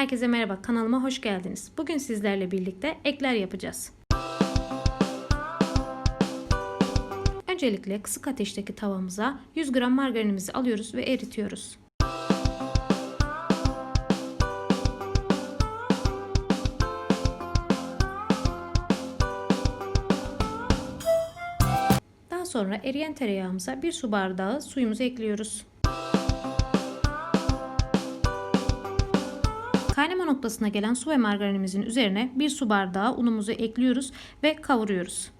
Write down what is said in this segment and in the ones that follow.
Herkese merhaba, kanalıma hoş geldiniz. Bugün sizlerle birlikte ekler yapacağız. Öncelikle kısık ateşteki tavamıza 100 gram margarinimizi alıyoruz ve eritiyoruz. Daha sonra eriyen tereyağımıza 1 su bardağı suyumuzu ekliyoruz. Noktasına gelen su ve margarinimizin üzerine 1 su bardağı unumuzu ekliyoruz ve kavuruyoruz.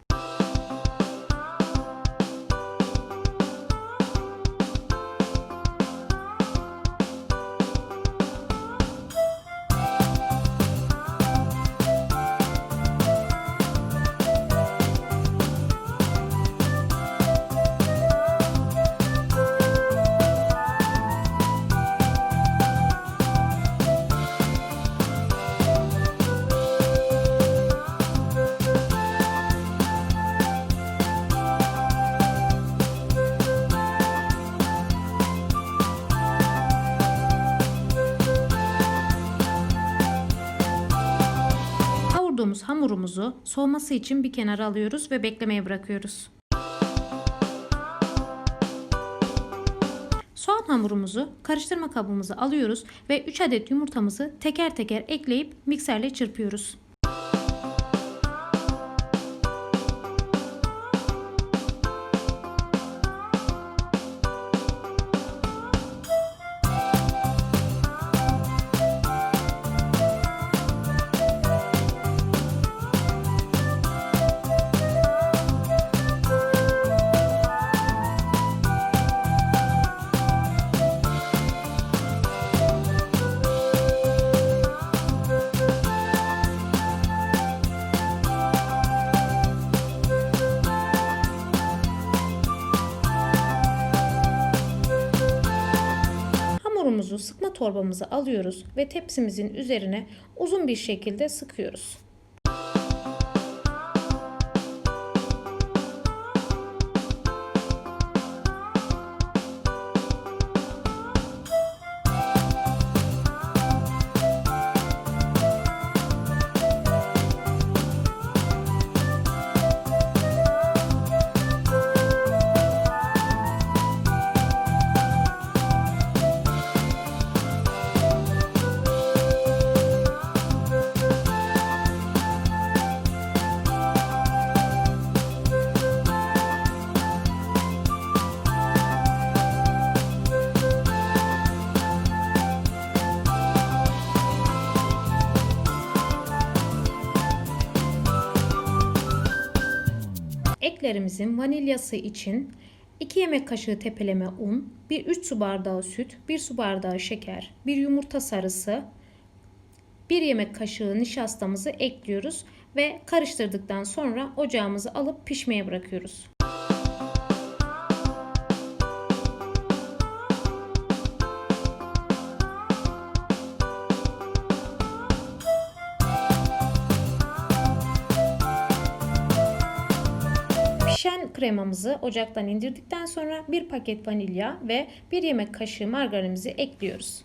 Hamurumuzu soğuması için bir kenara alıyoruz ve beklemeye bırakıyoruz. Soğan hamurumuzu karıştırma kabımıza alıyoruz ve 3 adet yumurtamızı teker teker ekleyip mikserle çırpıyoruz. Hamurumuzu sıkma torbamıza alıyoruz ve tepsimizin üzerine uzun bir şekilde sıkıyoruz. Eklerimizin vanilyası için 2 yemek kaşığı tepeleme un, 1 3 su bardağı süt, 1 su bardağı şeker, 1 yumurta sarısı, 1 yemek kaşığı nişastamızı ekliyoruz ve karıştırdıktan sonra ocağımızı alıp pişmeye bırakıyoruz. Pişen kremamızı ocaktan indirdikten sonra bir paket vanilya ve bir yemek kaşığı margarinimizi ekliyoruz.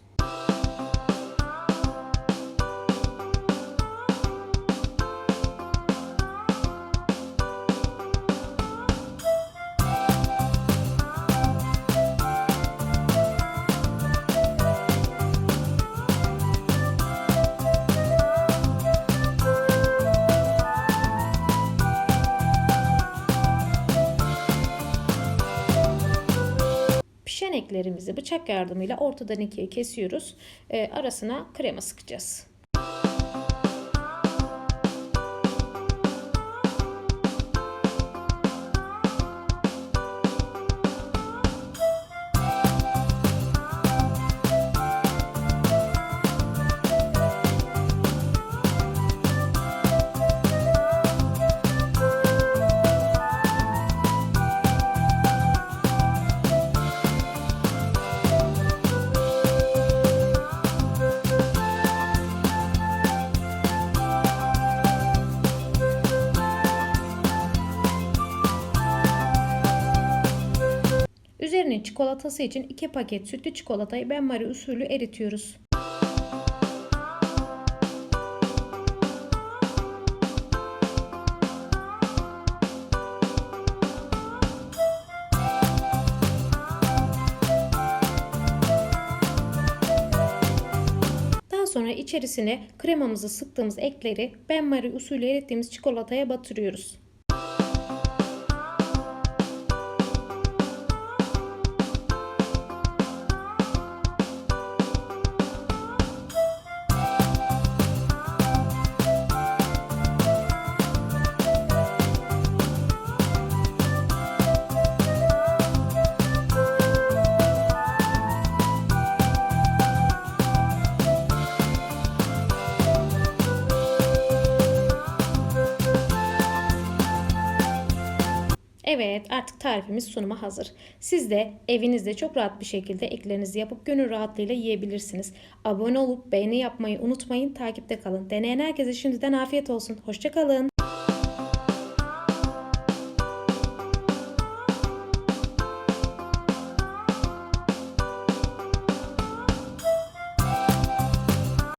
Eklerimizi bıçak yardımıyla ortadan ikiye kesiyoruz. Ee, arasına krema sıkacağız. Margarin çikolatası için 2 paket sütlü çikolatayı benmari usulü eritiyoruz. sonra içerisine kremamızı sıktığımız ekleri benmari usulü erittiğimiz çikolataya batırıyoruz. Evet artık tarifimiz sunuma hazır. Siz de evinizde çok rahat bir şekilde eklerinizi yapıp gönül rahatlığıyla yiyebilirsiniz. Abone olup beğeni yapmayı unutmayın. Takipte kalın. Deneyen herkese şimdiden afiyet olsun. Hoşçakalın.